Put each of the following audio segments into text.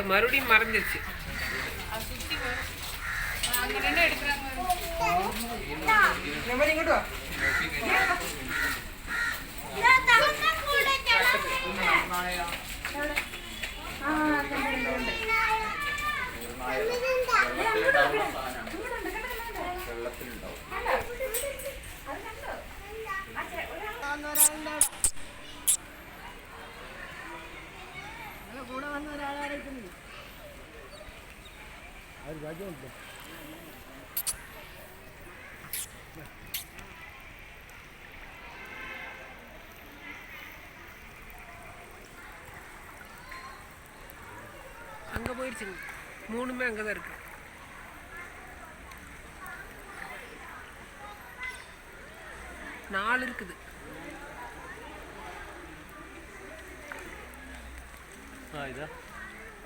அது மறுபடியும் மறைஞ்சிருச்சு. அங்கே எடுக்கிறாங்க. இந்த அங்க போயிடுச்சுங்க. மூணுமே அங்கதான் இருக்கு. நாலு இருக்குது. இதா?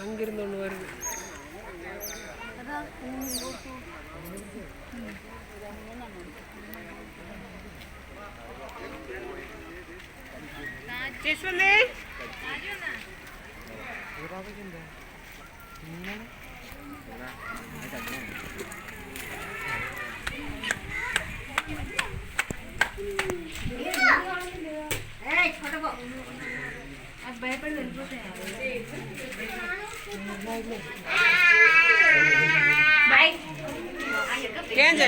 அங்கிருந்து ஒன்று வருது யஷ்வந்த் ஏன்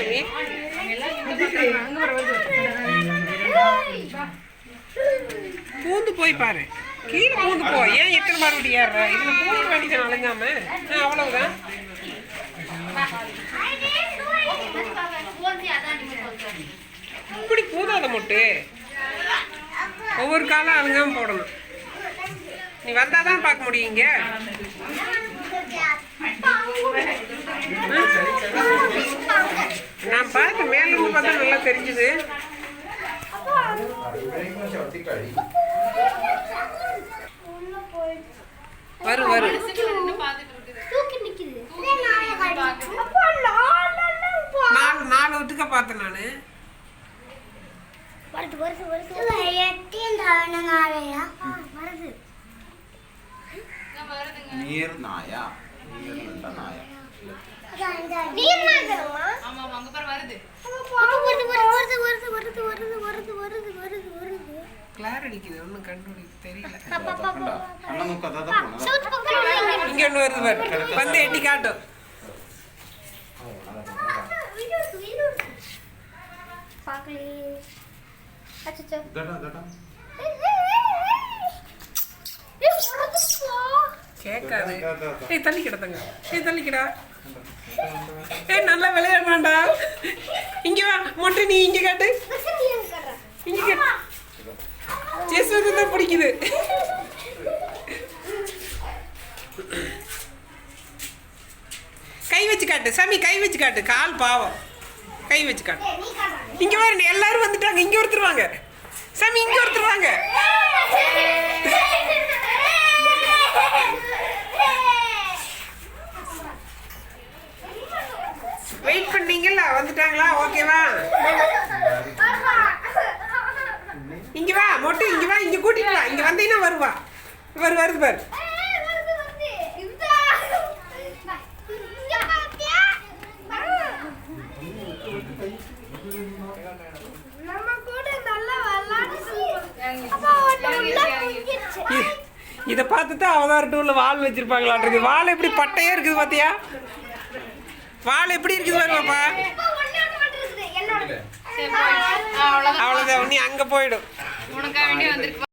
பூந்து போய் பாரு. கீழே பூந்து போ. ஏன் எத்தனை மறுபடியும் ஏறுற? இதுல பூந்து வேண்டியது அலைஞ்சாம ஆ, அவ்வளவுதான். இப்படி பூதாத மொட்டு. ஒவ்வொரு காலம் அழுங்காம போடணும். நீ வந்தாதான் பார்க்க முடியும் இங்க நான் பார்த்தா நல்லா தெரிஞ்சுது. வரும் வரும் நாலு நாலு ஒட்டுக்க பார்த்தேன் நானு. வருது வருது வருது நீர் நாயா நீர் நாயா? ஆமா அங்க பாரு வருது. வருது வருது வருது வருது வருது வருது வருது வருது. கிளார் கண்டுபிடிக்க தெரியல. இங்கே வருது பாரு. வந்து எட்டி காட்டும். கேட்காது. ஏய் தள்ளி கிடத்தங்க ஏய் தள்ளி கிடா. ஏய் நல்லா விளையாடுறான்டா இங்க வா மொட்டை நீ இங்க காட்டு. இங்க காட்டு. ஜெஸ்வந்த் தான் பிடிக்குது. கை வச்சு காட்டு. சாமி கை வச்சு காட்டு. கால் பாவம். கை வச்சு காட்டு. இங்க பாருங்க எல்லாரும் வந்துட்டாங்க. இங்க ஒருத்தர் வாங்க. சாமி இங்க ஒருத்தர் வந்துட்டாங்களா? ஓகேவா இங்க வா மொட்டு இங்க வா இங்க கூட்டிட்டு வா. இங்க வந்தீங்கன்னா வருவா. வரு வருது பாரு. இதை பார்த்து தான் அவதார் டூல வால் வச்சிருப்பாங்களாட்டு வால் எப்படி பட்டையே இருக்குது பார்த்தியா வால் எப்படி இருக்குது பாருங்கப்பா அவ்வளவுதான். நீ அங்க போயிடும் உனக்காக வேண்டி வந்திருக்கு.